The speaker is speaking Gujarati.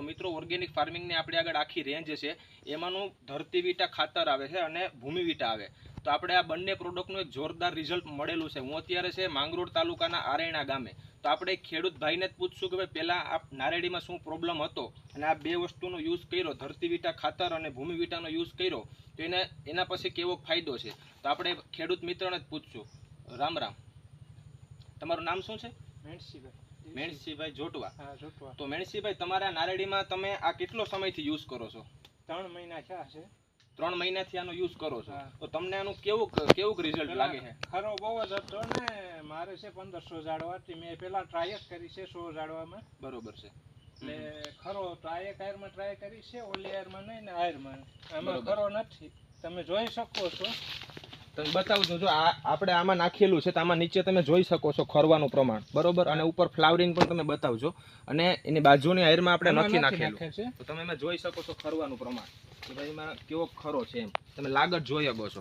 તો મિત્રો ઓર્ગેનિક ફાર્મિંગની આપણે આગળ આખી રેન્જ છે. એમાંનું ધરતી વિટા ખાતર આવે છે અને ભૂમિ વિટા આવે. તો આપણે આ બંને પ્રોડક્ટનું એક જોરદાર રિઝલ્ટ મળેલું છે. હું અત્યારે છે માંગરોળ તાલુકાના આરેણા ગામે. તો આપણે ખેડૂત ભાઈને જ પૂછશું કે ભાઈ પહેલાં આ નારેડીમાં શું પ્રોબ્લેમ હતો? અને આ બે વસ્તુનો યુઝ કર્યો, ધરતી વિટા ખાતર અને ભૂમિ વિટાનો યુઝ કર્યો. તો એને, એના પછી કેવો ફાયદો છે? તો આપણે ખેડૂત મિત્રને જ પૂછશું. રામ રામ. તમારું નામ શું છે? મેણસીભાઈ મેણસીભાઈ જોટવા. જોટવા. તો મેણસીભાઈ તમારા નારેડીમાં તમે આ કેટલો સમયથી યુઝ કરો છો? ત્રણ મહિના થયા છે. ત્રણ મહિનાથી આનો યુઝ કરો છો? તો તમને આનું કેવું કેવું રિઝલ્ટ લાગે છે? ખરો બહુ જ હતો ને. મારે છે પંદરસો ઝાડવાથી મેં પેલા ટ્રાય જ કરી છે સો ઝાડવામાં. બરોબર છે. એટલે ખરો ટ્રાય એક આયરમાં ટ્રાય કરી છે. ઓલી આયરમાં નહીં ને આયરમાં આમાં ખરો નથી. તમે જોઈ શકો છો. તમે બતાવજો જો આ આપણે આમાં નાખેલું છે તો આમાં નીચે તમે જોઈ શકો છો ખરવાનું પ્રમાણ. બરોબર? અને ઉપર ફ્લાવરિંગ પણ તમે બતાવજો અને એની બાજુની આયરમાં આપણે નથી નાખેલું. છે? તો તમે એમાં જોઈ શકો છો ખરવાનું પ્રમાણ. કે ભાઈ એમાં કેવો ખરો છે એમ. તમે લાગત જોઈ શકો છો.